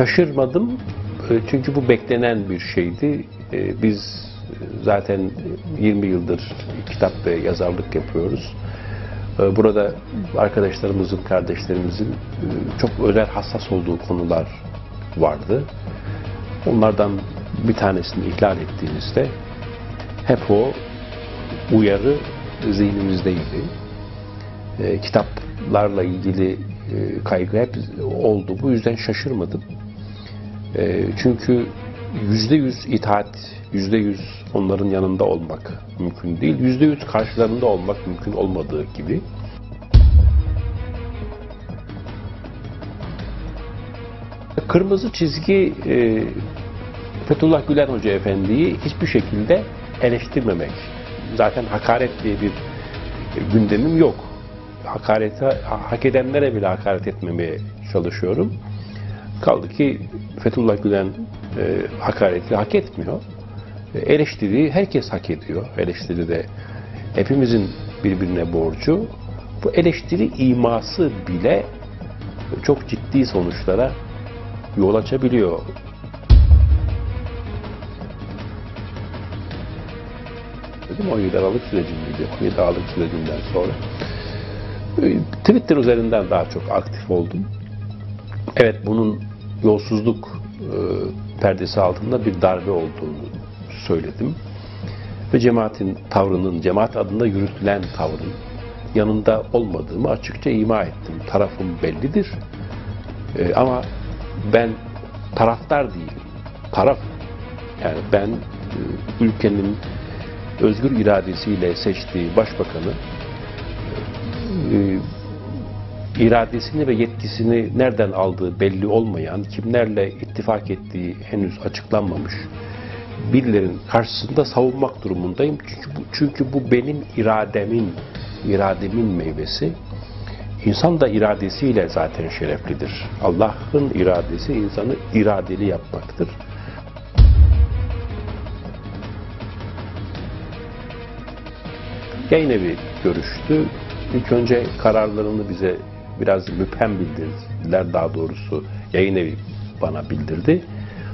Şaşırmadım e, çünkü bu beklenen bir şeydi. E, Biz zaten 20 yıldır kitap ve yazarlık yapıyoruz. E, Burada arkadaşlarımızın, kardeşlerimizin çok özel hassas olduğu konular vardı. Onlardan bir tanesini ihlal ettiğimizde hep o uyarı zihnimizdeydi. Kitaplarla ilgili kaygı hep oldu. Bu yüzden şaşırmadım. E, çünkü yüzde yüz itaat, yüzde yüz onların yanında olmak mümkün değil. Yüzde yüz karşılarında olmak mümkün olmadığı gibi. Kırmızı çizgi e, Fethullah Gülen Hoca Efendi'yi hiçbir şekilde eleştirmemek. Zaten hakaret diye bir gündemim yok. Hakarete, hak edenlere bile hakaret etmemeye çalışıyorum. Kaldı ki Fethullah Gülen e, hakareti hak etmiyor. E, eleştiriyi herkes hak ediyor. Eleştiri de hepimizin birbirine borcu. Bu eleştiri iması bile çok ciddi sonuçlara yol açabiliyor. Dedim 17 Aralık sürecindeydi. 17 Aralık sürecinden sonra. E, Twitter üzerinden daha çok aktif oldum. Evet bunun yolsuzluk e, perdesi altında bir darbe olduğunu söyledim. Ve cemaatin tavrının, cemaat adında yürütülen tavrın yanında olmadığımı açıkça ima ettim. Tarafım bellidir. E, ama ben taraftar değilim. Taraf. Yani ben e, ülkenin özgür iradesiyle seçtiği başbakanı iradesini ve yetkisini nereden aldığı belli olmayan, kimlerle ittifak ettiği henüz açıklanmamış birilerin karşısında savunmak durumundayım. Çünkü bu, çünkü bu benim irademin, irademin meyvesi. İnsan da iradesiyle zaten şereflidir. Allah'ın iradesi insanı iradeli yapmaktır. Yayın evi görüştü. İlk önce kararlarını bize biraz müphem bildirdiler. Daha doğrusu yayın evi bana bildirdi.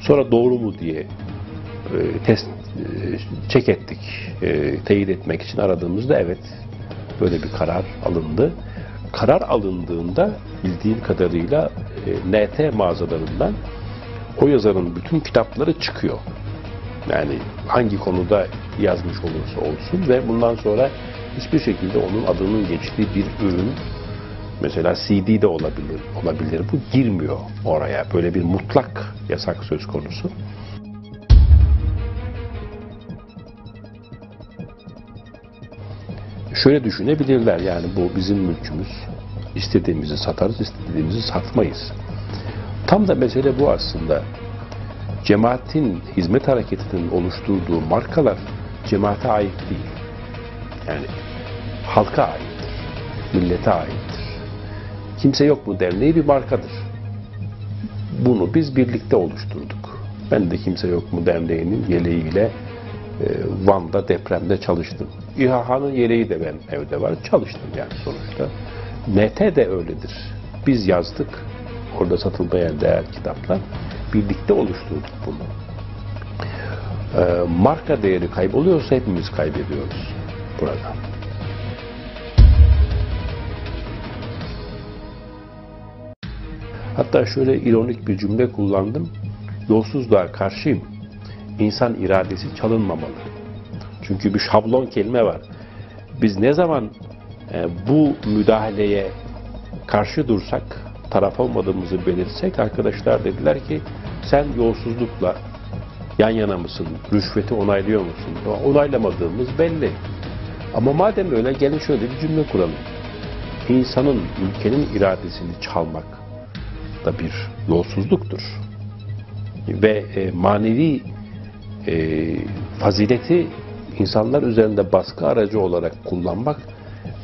Sonra doğru mu diye e, test e, çek ettik. E, teyit etmek için aradığımızda evet böyle bir karar alındı. Karar alındığında bildiğim kadarıyla e, NT mağazalarından o yazarın bütün kitapları çıkıyor. Yani hangi konuda yazmış olursa olsun ve bundan sonra hiçbir şekilde onun adının geçtiği bir ürün mesela CD de olabilir, olabilir. Bu girmiyor oraya. Böyle bir mutlak yasak söz konusu. Şöyle düşünebilirler yani bu bizim mülkümüz. İstediğimizi satarız, istediğimizi satmayız. Tam da mesele bu aslında. Cemaatin, hizmet hareketinin oluşturduğu markalar cemaate ait değil. Yani halka aittir, millete aittir. Kimse yok mu derneği bir markadır. Bunu biz birlikte oluşturduk. Ben de Kimse Yok mu derneğinin yeleğiyle e, Van'da depremde çalıştım. İHA'nın yeleği de ben evde var. Çalıştım yani sonuçta. NT de öyledir. Biz yazdık. Orada satılmaya değer kitaplar. Birlikte oluşturduk bunu. E, marka değeri kayboluyorsa hepimiz kaybediyoruz burada. Hatta şöyle ironik bir cümle kullandım. Yolsuzluğa karşıyım. İnsan iradesi çalınmamalı. Çünkü bir şablon kelime var. Biz ne zaman e, bu müdahaleye karşı dursak, taraf olmadığımızı belirtsek arkadaşlar dediler ki sen yolsuzlukla yan yana mısın, rüşveti onaylıyor musun? Onaylamadığımız belli. Ama madem öyle gelin şöyle bir cümle kuralım. İnsanın, ülkenin iradesini çalmak da bir yolsuzluktur. Ve e, manevi e, fazileti insanlar üzerinde baskı aracı olarak kullanmak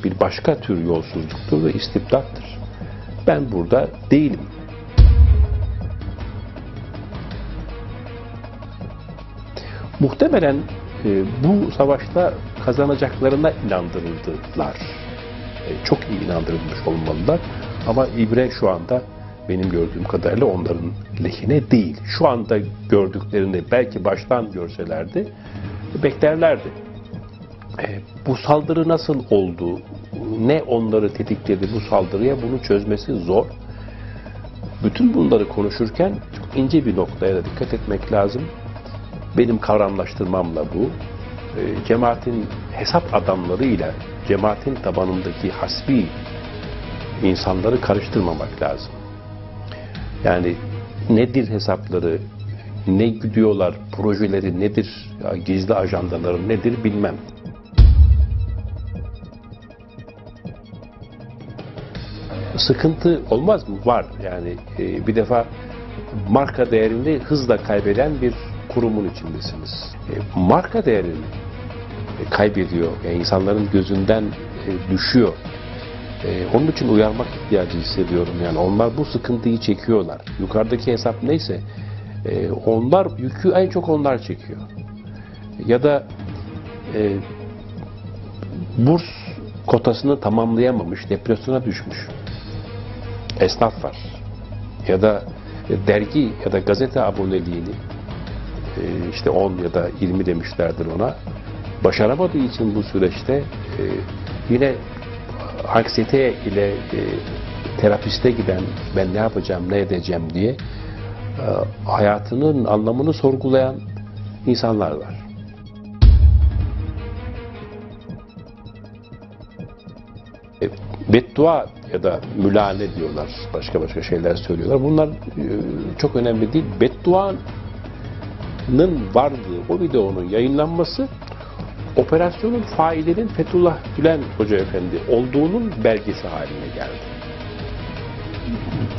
bir başka tür yolsuzluktur ve istibdattır. Ben burada değilim. Muhtemelen e, bu savaşta kazanacaklarına inandırıldılar. E, çok iyi inandırılmış olmalılar. Ama ibre şu anda benim gördüğüm kadarıyla onların lehine değil. Şu anda gördüklerini belki baştan görselerdi beklerlerdi. E, bu saldırı nasıl oldu? Ne onları tetikledi bu saldırıya? Bunu çözmesi zor. Bütün bunları konuşurken çok ince bir noktaya da dikkat etmek lazım. Benim kavramlaştırmamla bu. E, cemaatin hesap adamlarıyla cemaatin tabanındaki hasbi insanları karıştırmamak lazım. Yani nedir hesapları, ne gidiyorlar, projeleri nedir, gizli ajandaları nedir bilmem. Sıkıntı olmaz mı? Var. Yani e, bir defa marka değerini hızla kaybeden bir kurumun içindesiniz. E, marka değerini e, kaybediyor. Yani insanların gözünden düşüyor. E, onun için uyarmak ihtiyacı hissediyorum. Yani onlar bu sıkıntıyı çekiyorlar. Yukarıdaki hesap neyse e, onlar yükü en çok onlar çekiyor. Ya da e, burs kotasını tamamlayamamış, depresyona düşmüş esnaf var. Ya da e, dergi ya da gazete aboneliğini e, işte 10 ya da 20 demişlerdir ona. Başaramadığı için bu süreçte yine anksiyete ile terapiste giden ben ne yapacağım, ne edeceğim diye hayatının anlamını sorgulayan insanlar var. beddua ya da mülane diyorlar. Başka başka şeyler söylüyorlar. Bunlar e, çok önemli değil. Bedduanın varlığı, o videonun yayınlanması operasyonun failinin Fethullah Gülen Hoca Efendi olduğunun belgesi haline geldi.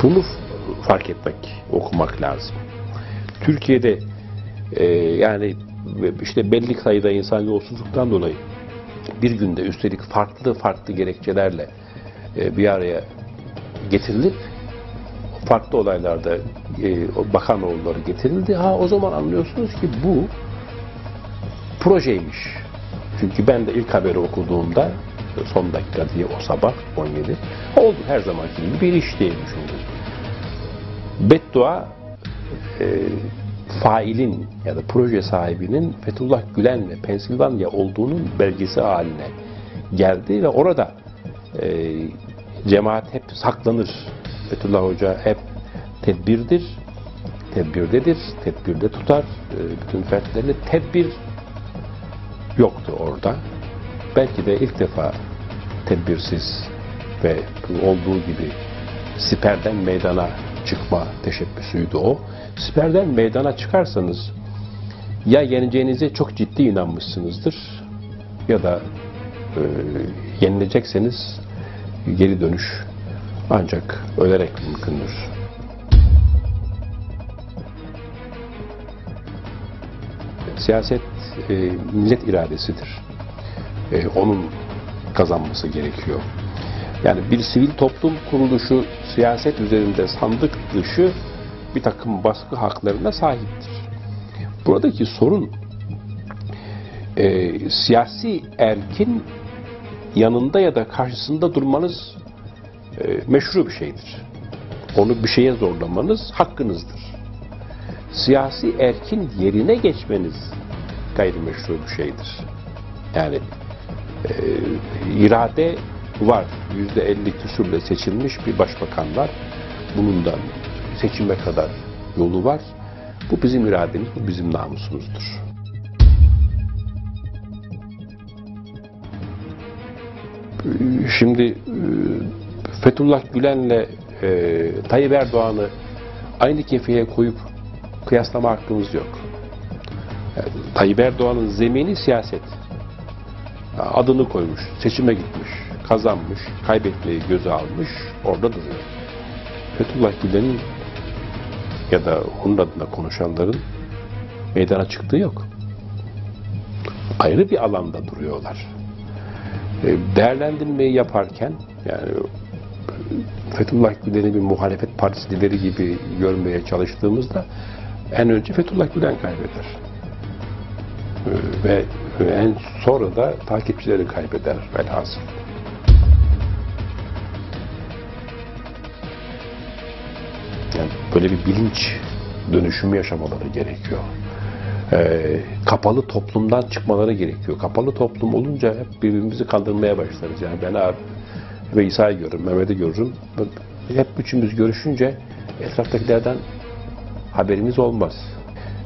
Bunu fark etmek, okumak lazım. Türkiye'de e, yani işte belli sayıda insan yolsuzluktan dolayı bir günde üstelik farklı farklı gerekçelerle e, bir araya getirilip farklı olaylarda e, bakan oğulları getirildi. Ha o zaman anlıyorsunuz ki bu projeymiş. Çünkü ben de ilk haberi okuduğumda son dakika diye o sabah 17 oldu her zamanki gibi bir iş diye düşündüm. Beddua e, failin ya da proje sahibinin Fethullah Gülen ve Pensilvanya olduğunun belgesi haline geldi ve orada e, cemaat hep saklanır. Fethullah Hoca hep tedbirdir, tedbirdedir, tedbirde tutar e, bütün fertlerini. Tedbir yoktu orada. Belki de ilk defa tedbirsiz ve olduğu gibi siperden meydana çıkma teşebbüsüydü o. Siperden meydana çıkarsanız ya yeneceğinize çok ciddi inanmışsınızdır ya da e, yenilecekseniz geri dönüş ancak ölerek mümkündür. Siyaset e, millet iradesidir. E, onun kazanması gerekiyor. Yani bir sivil toplum kuruluşu siyaset üzerinde sandık dışı bir takım baskı haklarına sahiptir. Buradaki sorun e, siyasi erkin yanında ya da karşısında durmanız e, meşru bir şeydir. Onu bir şeye zorlamanız hakkınızdır. Siyasi erkin yerine geçmeniz gayrimeşru bir şeydir. Yani e, irade var. Yüzde elli küsürle seçilmiş bir başbakan var. Bunun da seçime kadar yolu var. Bu bizim irademiz, bu bizim namusumuzdur. Şimdi e, Fethullah Gülen'le e, Tayyip Erdoğan'ı aynı kefeye koyup kıyaslama hakkımız yok. Tayyip Erdoğan'ın zemini siyaset. Adını koymuş, seçime gitmiş, kazanmış, kaybetmeyi göze almış, orada duruyor. Fethullah Gülen'in ya da onun adına konuşanların meydana çıktığı yok. Ayrı bir alanda duruyorlar. E, değerlendirmeyi yaparken yani Fethullah Gülen'i bir muhalefet partisi gibi görmeye çalıştığımızda en önce Fethullah Gülen kaybeder. E, ve en sonra da takipçileri kaybeder velhasıl. böyle bir bilinç dönüşümü yaşamaları gerekiyor. Ee, kapalı toplumdan çıkmaları gerekiyor. Kapalı toplum olunca hep birbirimizi kandırmaya başlarız. Yani ben abi ve İsa'yı görürüm, Mehmet'i görürüm. Hep üçümüz görüşünce etraftakilerden haberimiz olmaz.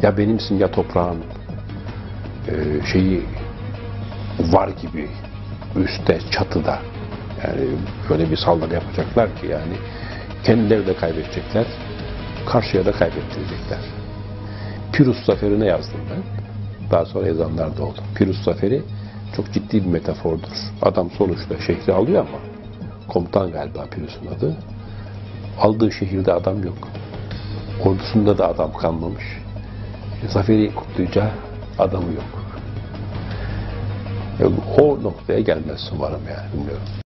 Ya benimsin ya toprağın e, şeyi var gibi üstte, çatıda. Yani böyle bir saldırı yapacaklar ki yani kendileri de kaybedecekler, karşıya da kaybettirecekler. Pirus Zaferi'ne yazdım ben. Daha sonra yazanlar da oldu. Pirus Zaferi çok ciddi bir metafordur. Adam sonuçta şehri alıyor ama komutan galiba Pirus'un adı. Aldığı şehirde adam yok. Ordusunda da adam kalmamış. Zaferi kutlayacağı adamı yok. O noktaya gelmez umarım yani bilmiyorum.